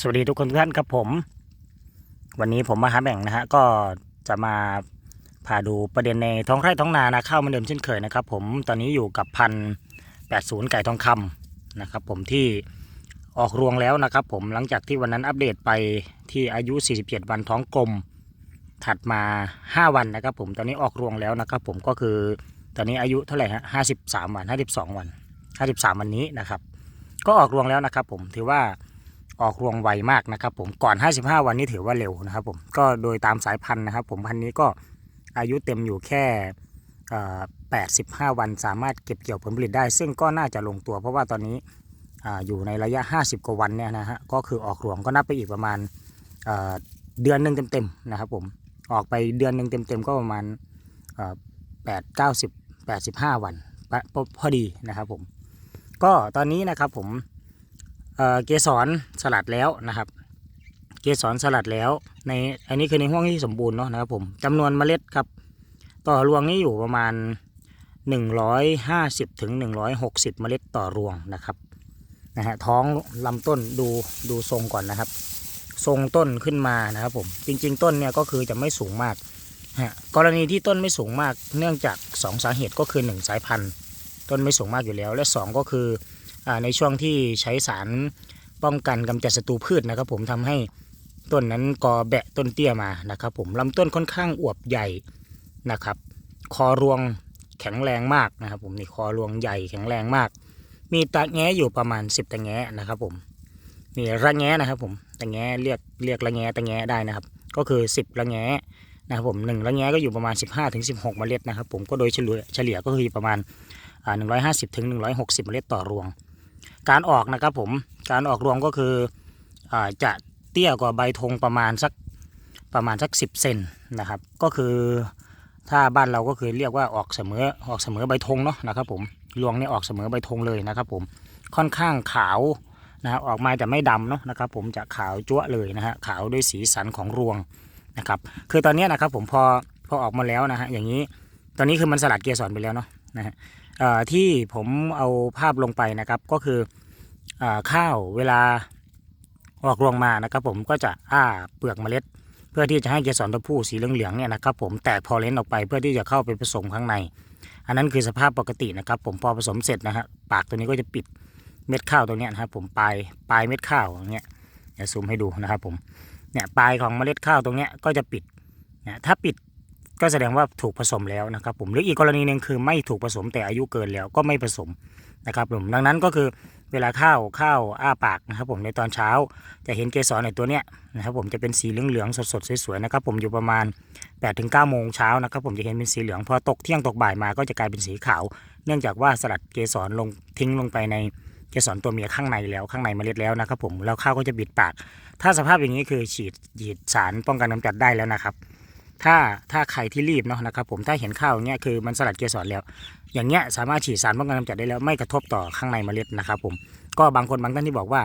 สวัสดีทุกคนทุกท่านครับผม วันนี้ผมมาหาแบ่งนะฮะก็จะมาพาดูประเด็นในท้องไร่ท้องนานาข้าวมือนเดิมเช่นเคยนะครับผมตอนนี้อยู่กับพันแปดศูนย์ไก่ทองคำนะครับผมที่ออกรวงแล้วนะครับผมหลังจากที่วันนั้นอัปเดตไปที่อายุ 47 วันท้องกลม ถัดมา 5 วันนะครับผมตอนนี้ออกรวงแล้วนะครับผมก็คือตอนนี้อายุเท่าไหร่ฮะ53วัน52วัน53วันนี้นะครับ ก็ออกรวงแล้วนะครับผมถือว่า ออกรวงไวมากนะครับ ผมก่อน 55 วันนี้ถือว่าเร็วนะครับผมก็โดยตามสายพันธุ์นะครับ ผมพันธุ์นี้ก็อายุเต็มอยู่แค่85 วันสามารถเก็บเกี่ยวผลผลิตได้ ซึ่งก็น่าจะลงตัว เพราะว่าตอนนี้ออยู่ในระยะ 50 กว่าวันเนี่ยนะฮะก็คือออกรวงก็นับไปอีกประมาณเเดือนหนึ่งเต็มๆนะครับผมออกไปเดือนหนึ่งเต็มๆก็ประมาณเอ่อ8 90 85วันพอดีนะครับผมก็ตอนนี้นะครับผม เกสรสลัดแล้วนะครับ เกสรสลัดแล้วในอันนี้คือในห่วงที่สมบูรณ์เนาะนะครับผมจำนวนเมล็ดครับ ต่อรวงนี่อยู่ประมาณ 150ถึง160 เมล็ดต่อรวงนะครับนะฮะท้องลำต้นดูดูทรงก่อนนะครับ ทรงต้นขึ้นมานะครับผมจริง ๆ ต้นเนี่ยก็คือจะไม่สูงมากฮะกรณีที่ต้นไม่สูงมากเนื่องจาก 2 สาเหตุก็คือ 1 สายพันธุ์ ต้นไม่สูงมากอยู่แล้ว และ 2 ก็คือ ในช่วงที่ใช้สารป้องกันกำจัดศัตรูพืชนะครับ ผมทำให้ต้นนั้นกอแบะต้นเตี้ยมานะครับ ผมลำต้นค่อนข้างอวบใหญ่นะครับ คอรวงแข็งแรงมากนะครับ ผมนี่คอรวงใหญ่แข็งแรงมาก มีตะแง้อยู่ประมาณ 10ตะแง้นะครับ ผมมีระแง้นะครับ ผมตะแง้เรียกเรียกระแง้ตะแง้ได้นะครับ ก็คือ 10ระแง้นะครับผมหนึ่งระแง้ก็อยู่ประมาณ 15ถึงเมล็ดนะครับ ผมก็โดยเฉลี่ยเฉลี่ยก็คือประมาณอ่า150ถึง160 เมล็ดต่อรวง การออกนะครับผมการออกรวงก็คืออจะเตี้ยกว่าใบธงประมาณสักประมาณสักสิบเซนนะครับ ก็คือถ้าบ้านเราก็คือเรียกว่าออกเสมอออกเสมอใบธงเนาะนะครับผมรวงนี่ออกเสมอใบธงเลยนะครับผมค่อนข้างขาวนะครับออกมาแต่ไม่ดำเนาะนะครับผมจะขาวจั๊วเลยนะฮะขาวด้วยสีสันของรวงนะครับคือตอนนี้นะครับผมพอพอออกมาแล้วนะฮะอย่างนี้ตอนนี้คือมันสลัดเกสรไปแล้วเนาะนะฮะ ที่ผมเอาภาพลงไปนะครับก็คืออข้าวเวลาออกรวงมานะครับ ผมก็จะอ้าเปลือกเมล็ด เพื่อที่จะให้เกสรตัวผู้สีเหลืองๆเนี่ยนะครับ ผมแตกพอเลนออกไปเพื่อที่จะเข้าไปผสมข้างใน อันนั้นคือสภาพปกตินะครับ ผมพอผสมเสร็จนะฮะปากตัวนี้ก็จะปิดเม็ดข้าวตรงนี้นะครับ ผมปลายปลายเม็ดข้าวอย่างเงี้ยเดี๋ยวซูมให้ดูนะครับ ผมเนี่ยปลายของเมล็ดข้าวตรงเนี้ยก็จะปิดนะถ้าปิด ก็แสดงว่าถูกผสมแล้วนะครับผมหรืออีกกรณีหนึ่งคือไม่ถูกผสมแต่อายุเกินแล้วก็ไม่ผสมนะครับผมดังนั้นก็คือเวลาข้าวข้าวอ้าปากนะครับผมในตอนเช้าจะเห็นเกสรในตัวเนี้ยนะครับผมจะเป็นสีเหลืองๆสดๆสวยๆนะครับผมอยู่ประมาณ8ปดถึงเโมงเช้านะครับผมจะเห็นเป็นสีเหลืองพอตกเที่ยงตกบ่ายมาก็จะกลายเป็นสีขาว เนื่องจากว่าสลัดเกสรลงทิ้งลงไปในเกสรตัวเมียข้างในแล้วข้างในเมล็ดแล้วนะครับผมแล้วข้าวก็จะบิดปาก ถ้าสภาพอย่างนี้คือฉีดฉีดสารป้องกันกำจัดได้แล้วนะครับ ถ้าถ้าใครที่รีบเนาะนะครับผมถ้าเห็นข้าวอย่างเงี้ยคือมันสลัดเกสรแล้ว อย่างเงี้ยสามารถฉีดสารป้องกันกำจัดได้แล้วไม่กระทบต่อข้างในเมล็ดนะครับผมก็บางคนบางท่านที่บอกว่า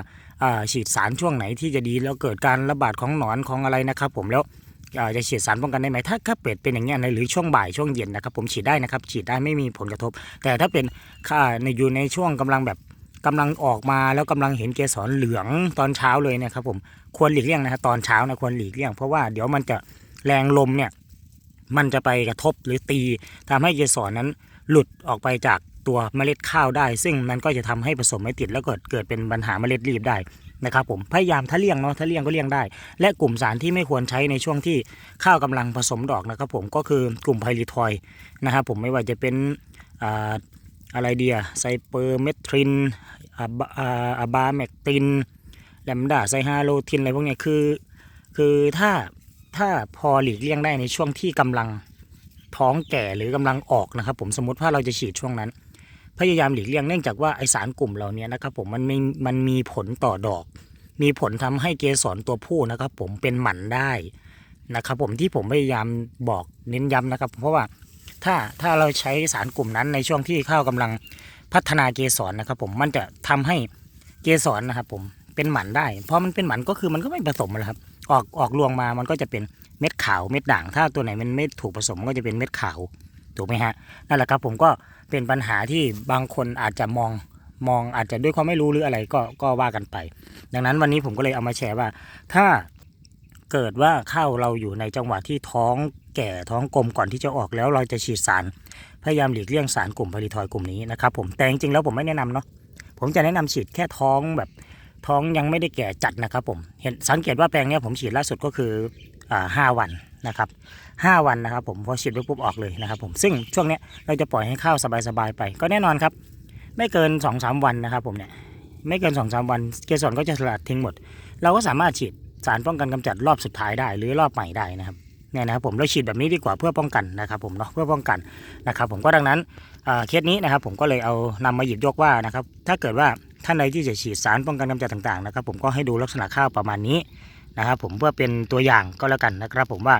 ฉีดสารช่วงไหนที่จะดีแล้วเกิดการระบาดของหนอนของอะไรนะครับผมแล้วจะฉีดสารป้องกันได้ไหมถ้าถ้าเป็ดเป็นอย่างเงี้ยในหรือช่วงบ่ายช่วงเย็นนะครับผมฉีดได้นะครับฉีดได้ไม่มีผลกระทบ แต่ถ้าเป็นค่าในอยู่ในช่วงกำลังแบบกำลังออกมาแล้วกำลังเห็นเกสรเหลืองตอนเช้าเลยนะครับผมควรหลีกเลี่ยงนะครับตอนเช้านะควรหลีกเลี่ยงเพราะว่าเดี๋ยวมันจะ แรงลมเนี่ยมันจะไปกระทบหรือตีทำให้เกสรนั้นหลุดออกไปจากตัวเมล็ดข้าวได้ ซึ่งมันก็จะทำให้ผสมไม่ติดแล้วเกิดเกิดเป็นปัญหาเมล็ดรีบได้นะครับผมพยายามถ้าเลี่ยงเนาะถ้าเลี่ยงก็เลี่ยงได้ และกลุ่มสารที่ไม่ควรใช้ในช่วงที่ข้าวกำลังผสมดอกนะครับผมก็คือกลุ่มไพลิทอยนะครับผมไม่ว่าจะเป็นอะไรเดียไซเปอร์เมทรินอะบาบาแมกตินแลมดาไซฮาโลทินอะไรพวกเนี้ยคือ คือถ้า ถ้าพอหลีกเลี่ยงได้ในช่วงที่กำลังท้องแก่หรือกำลังออกนะครับ ผมสมมติว่าเราจะฉีดช่วงนั้น พยายามหลีกเลี่ยงเนื่องจากว่าไอสารกลุ่มเหล่านี้นะครับ ผมมันมีมันมีผลต่อดอก มีผลทำให้เกสรตัวผู้นะครับ ผมเป็นหมันได้นะครับ ผมที่ผมพยายามบอกเน้นย้ำนะครับ เพราะว่าถ้าถ้าเราใช้สารกลุ่มนั้นในช่วงที่ข้าวกำลังพัฒนาเกสรนะครับ ผมมันจะทำให้เกสรนะครับ ผมเป็นหมันได้ เพราะมันเป็นหมันก็คือมันก็ไม่ผสมแล้วครับ ออกออกรวงมามันก็จะเป็นเม็ดขาวเม็ดด่าง ถ้าตัวไหนมันไม่ถูกผสมก็จะเป็นเม็ดขาวถูกไหมฮะนั่นแหละครับผมก็เป็นปัญหาที่บางคนอาจจะมองมองอาจจะด้วยความไม่รู้หรืออะไรก็ก็ว่ากันไป ดังนั้นวันนี้ผมก็เลยเอามาแชร์ว่า ถ้าเกิดว่าข้าวเราอยู่ในจังหวะที่ท้องแก่ท้องกลมก่อนที่จะออกแล้วเราจะฉีดสาร พยายามหลีกเลี่ยงสารกลุ่มพาริทอยกลุ่มนี้นะครับผมแต่จริงๆแล้วผมไม่แนะนำเนาะผมจะแนะนำฉีดแค่ท้องแบบ ท้องยังไม่ได้แก่จัดนะครับผมเห็นสังเกตว่าแปลงนี้ผมฉีดล่าสุดก็คือห้าวันนะครับห้าวันนะครับผมพอฉีดไปปุ๊บออกเลยนะครับผมซึ่งช่วงนี้เราจะปล่อยให้ข้าวสบายๆไป ก็แน่นอนครับ ไม่เกิน2อสวันนะครับผมเนี่ยไม่เกิน2อสวันเกสรก็จะสลัดทิ้งหมด เราก็สามารถฉีดสารป้องกันกำจัดรอบสุดท้ายได้ หรือรอบใหม่ได้นะครับเนี่ยนะครับผมเราฉีดแบบนี้ดีกว่าเพื่อป้องกันนะครับผมเนาะเพื่อป้องกันนะครับผมก็ดังนั้นอ่าเคสนี้นะครับผมก็เลยเอานำมาหยิบยกว่านะครับถ้าเกิดว่า ท่านใดที่จะฉีดสารป้องกันกำจัดต่างๆนะครับ ผมก็ให้ดูลักษณะข้าวประมาณนี้นะครับ ผมเพื่อเป็นตัวอย่างก็แล้วกันนะครับ ผมว่า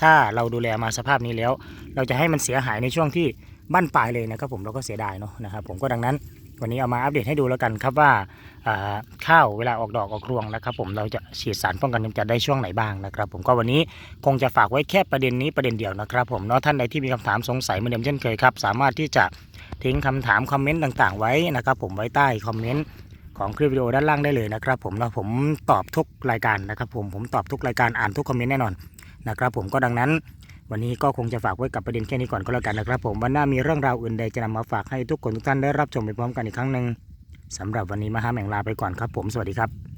ถ้าเราดูแลมาสภาพนี้แล้ว เราจะให้มันเสียหายในช่วงที่บั้นปลายเลยนะครับ ผมเราก็เสียดายเนาะนะครับ ผมก็ดังนั้นวันนี้เอามาอัปเดตให้ดูแล้วกันครับว่าข้าวเวลาออกดอกออกรวงนะครับ ผมเราจะฉีดสารป้องกันกำจัดได้ช่วงไหนบ้างนะครับ ผมก็วันนี้คงจะฝากไว้แค่ประเด็นนี้ประเด็นเดียวนะครับ ผมเนาะท่านใดที่มีคำถามสงสัยเหมือนเดิมเช่นเคยครับ สามารถที่จะ ทิ้งคำถามคอมเมนต์ต่าง ๆ ไว้นะครับ ผมไว้ใต้คอมเมนต์ของคลิปวิดีโอด้านล่างได้เลยนะครับ ผมเนาะผมตอบทุกรายการนะครับ ผมผมตอบทุกรายการอ่านทุกคอมเมนต์แน่นอนนะครับ ผมก็ดังนั้น วันนี้ก็คงจะฝากไว้กับประเด็นแค่นี้ก่อนก็แล้วกันนะครับ ผมวันหน้ามีเรื่องราวอื่นใดจะนำมาฝากให้ทุกคนทุกท่านได้รับชมไปพร้อมกันอีกครั้งหนึ่งสำหรับวันนี้มหาแห่งลาไปก่อนครับ ผมสวัสดีครับ